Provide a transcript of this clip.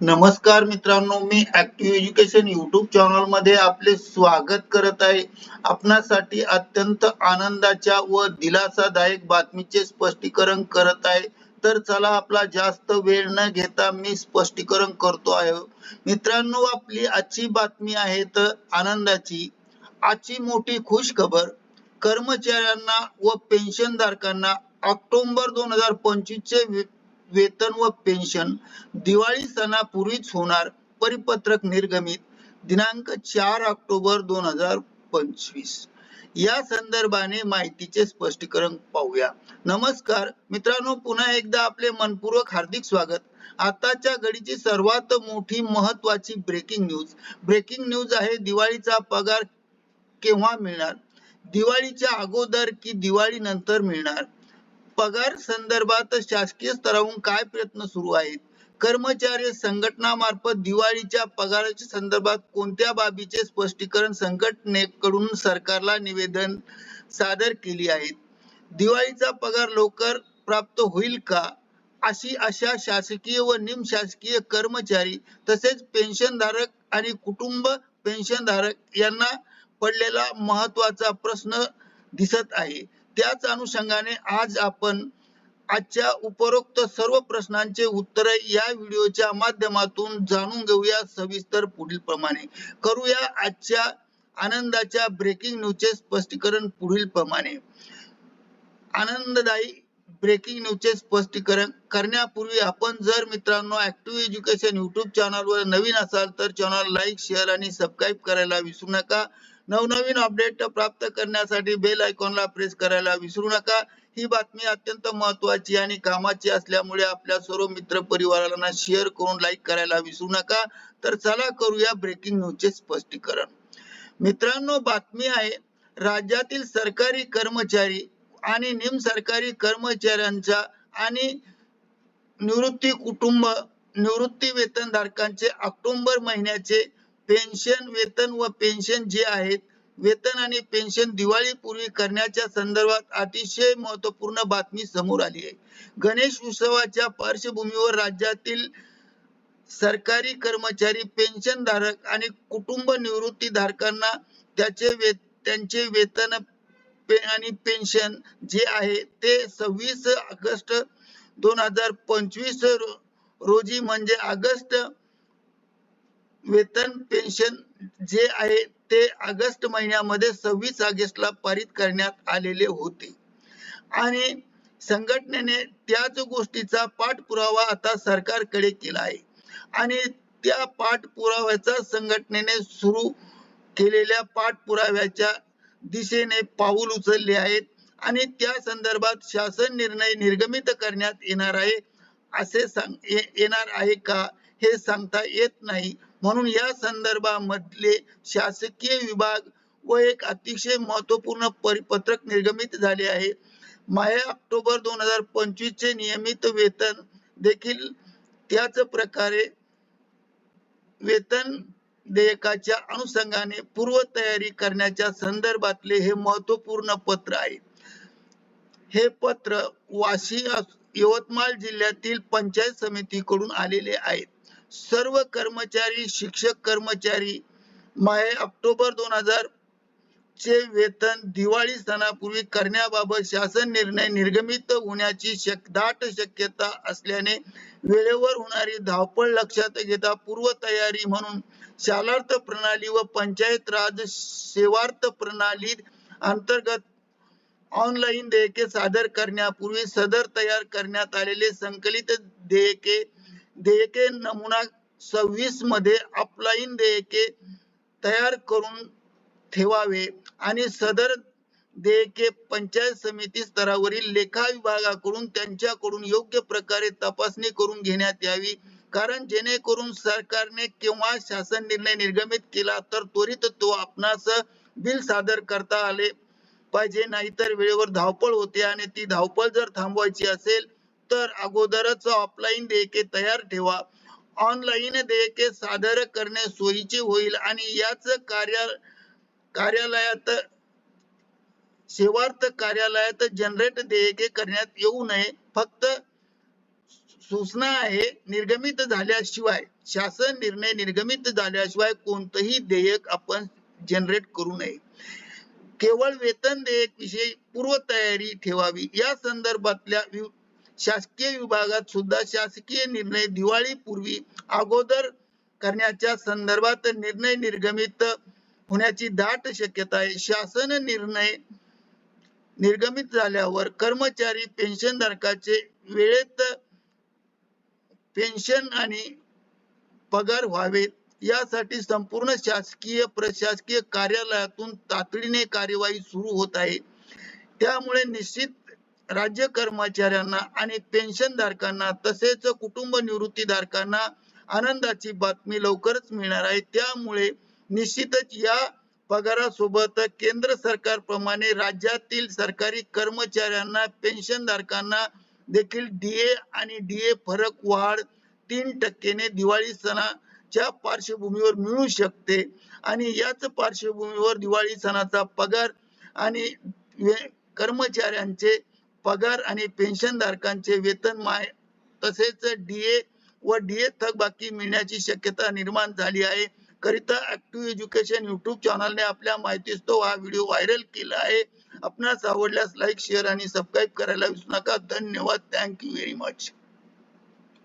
नमस्कार मित्रांनो मी ऍक्टिव्ह एज्युकेशन युट्यूब चॅनलमध्ये आपले स्वागत करत आहे. आपणासाठी अत्यंत आनंदाच्या व दिलासादायक बातमीचे स्पष्टीकरण करत आहे. तर चला आपला जास्त वेळ न घेता मी स्पष्टीकरण करतो आहे. मित्रांनो आपली आजची बातमी आहे तर आनंदाची. आजची मोठी खुश खबर कर्मचाऱ्यांना व पेन्शन धारकांना ऑक्टोबर दोन हजार पंचवीस चे वेतन व पेन्शन दिवाळी सणापूर्वीच होणार परिपत्रक निर्गमित दिनांक चार ऑक्टोबर दोन हजार पंचवीस. या संदर्भाने माहितीचे स्पष्टीकरण पाहूया. नमस्कार मित्रांनो पुन्हा एकदा आपले मनपूर्वक हार्दिक स्वागत. आताच्या घडीची सर्वात मोठी महत्वाची ब्रेकिंग न्यूज ब्रेकिंग न्यूज आहे दिवाळीचा पगार केव्हा मिळणार? दिवाळीच्या अगोदर की दिवाळी नंतर मिळणार? पगार संदर्भात शासकीय स्तरावरून काय प्रयत्न सुरू आहेत? कर्मचारी संघटनामार्फत दिवाळीच्या पगाराच्या संदर्भात कोणत्या बाबीचे स्पष्टीकरण संघटनेकडून सरकारला निवेदन सादर केली आहेत? दिवाळीचा पगार लवकर प्राप्त होईल का? अशी अशा शासकीय व निमशासकीय कर्मचारी तसेच पेन्शनधारक आणि कुटुंब पेन्शनधारक यांना पडलेला महत्त्वाचा प्रश्न दिसत आहे. त्याच अनुषंगाने आज आपण आजच्या उपरोक्त सर्व प्रश्नांचे उत्तर या व्हिडिओच्या माध्यमातून जाणून घेऊया सविस्तर पुढील प्रमाणे. करूया आजच्या आनंदाच्या ब्रेकिंग न्यूजचे स्पष्टीकरण पुढील प्रमाणे. आनंददायी ब्रेकिंग न्यूजचे स्पष्टीकरण करण्यापूर्वी आपण जर मित्रांनो ऍक्टिव्ह एज्युकेशन युट्यूब चॅनलवर नवीन असाल तर चॅनल लाईक शेअर आणि सबस्क्राईब करायला विसरू नका. नवनवीन अपडेट प्राप्त करण्यासाठी बेल आयकॉनला प्रेस करायला विसरू नका. ही बातमी अत्यंत महत्वाची आणि कामाची असल्यामुळे आपल्या सर्व मित्र परिवाराला शेअर करून लाईक करायला विसरू नका. तर चला करूया ब्रेकिंग न्यूजचे स्पष्टीकरण. मित्रांनो बातमी आहे राज्यातील सरकारी कर्मचारी आणि निम सरकारी कर्मचाऱ्यांच्या आणि निवृत्ती कुटुंब निवृत्ती वेतनधारकांचे ऑक्टोबर महिन्याचे पेन्शन वेतन व पेन्शन जे आहेत वेतन आणि पेन्शन दिवाळी पूर्वी करण्याच्या संदर्भात अतिशय महत्त्वपूर्ण बातमी समोर आली आहे. गणेश उत्सवाच्या पार्श्वभूमीवर राज्यातील सरकारी कर्मचारी पेन्शन धारक आणि कुटुंब निवृत्ती धारकांना त्याचे वे त्यांचे वेतन पे- आणि पेन्शन जे आहे ते सव्वीस ऑगस्ट दोन हजार पंचवीस रोजी म्हणजे ऑगस्ट वेतन पेन्शन जे आहे ते ऑगस्ट महिन्यामध्ये सव्वीस ऑगस्टला पारित करण्यात आलेले होते. आणि संघटनेने त्याच गोष्टीचा पाठपुरावा आता सरकारकडे केला आहे. आणि त्या पाठपुराव्याचा संघटनेने सुरू केलेल्या पाठपुराव्याच्या दिशेने पाऊल उचलले आहेत आणि त्या संदर्भात शासन निर्णय निर्गमित करण्यात येणार आहे असे सांग येणार आहे का हे सांगता येत नाही. म्हणून या संदर्भामधले शासकीय विभाग व एक अतिशय महत्त्वपूर्ण परिपत्रक निर्गमित झाले आहे. माया ऑक्टोबर दोन हजार पंचवीस चे नियमित वेतन देखील त्याच प्रकारे वेतन देयकाच्या अनुषंगाने पूर्वतयारी करण्याच्या संदर्भातले हे महत्त्वपूर्ण पत्र आहे. हे पत्र वाशी अस- यवतमाळ जिल्ह्यातील पंचायत समितीकडून आलेले आहेत सर्व कर्मचारी शिक्षक कर्मचारी माहे ऑक्टोबर दोन हजार चे वेतन दिवाळी सणापूर्वी करण्याबाबत शासन निर्णय निर्गमित होण्याची शक दाट शक्यता असल्याने वेळेवर होणारी धावपळ लक्षात घेता पूर्वतयारी म्हणून शालार्थ प्रणाली व पंचायत राज सेवार्थ प्रणाली अंतर्गत ऑनलाईन देयके सादर करण्यापूर्वी सदर तयार करण्यात आलेले संकलित देयके देयके नमुना सव्वीसमध्ये अपलाईन देयके तयार करून ठेवावे आणि सदर देयके पंचायत समिती स्तरावरील लेखा विभागाकडून त्यांच्याकडून योग्य प्रकारे तपासणी करून घेण्यात यावी. कारण जेणेकरून सरकारने किंवा शासन निर्णय निर्गमित केला तर त्वरित तो आपणास बिल सादर करता आले पाहिजे. नाहीतर वेळेवर धावपळ होते आणि ती धावपळ जर थांबवायची असेल तर अगोदरच ऑफलाईन देयके तयार ठेवा. ऑनलाईन देयके सादर करणे सोयीचे होईल आणि याच कार्या कार्यालयात सेवार्थ कार्यालयात जनरेट देयके करण्यात येऊ नये. फक्त सूचना आहे निर्गमित झाल्याशिवाय शासन निर्णय निर्गमित झाल्याशिवाय कोणतंही देयक आपण जनरेट करू नये. केवळ वेतन देयक विषयी पूर्वतयारी ठेवावी. या संदर्भातल्या शासकीय विभागात सुद्धा शासकीय निर्णय दिवाळी पूर्वी अगोदर करण्याच्या संदर्भात निर्णय निर्गमित होण्याची दाट शक्यता आहे. शासन निर्णय निर्गमित झाल्यावर कर्मचारी पेन्शनधारकाचे वेळेत पेन्शन आणि पगार व्हावेत यासाठी संपूर्ण शासकीय प्रशासकीय कार्यालयातून तातडीने कार्यवाही सुरू होत आहे. त्यामुळे निश्चित राज्य कर्मचाऱ्यांना आणि पेन्शनधारकांना तसेच कुटुंब निवृत्तीधारकांना आनंदाची बातमी लवकरच मिळणार आहे. त्यामुळे निश्चितच या पगारासोबत केंद्र सरकारप्रमाणे राज्यातील सरकारी कर्मचाऱ्यांना पेन्शनधारकांना देखील डीए आणि डीए फरक वाढ तीन टक्केने दिवाळी सणाच्या पार्श्वभूमीवर मिळू शकते. आणि याच पार्श्वभूमीवर दिवाळी सणाचा पगार आणि कर्मचाऱ्यांचे पगार आणि पेन्शनधारकांचे वेतन माय तसेच डीए व डीए थकबाकी मिळण्याची शक्यता निर्माण झाली आहे. करिता ऍक्टिव्ह एज्युकेशन युट्यूब चॅनलने आपल्या माहितीस्तव हा व्हिडिओ व्हायरल केला आहे. आपणास आवडल्यास लाईक शेअर आणि सबस्क्राईब करायला विसरू नका. धन्यवाद. Thank you very much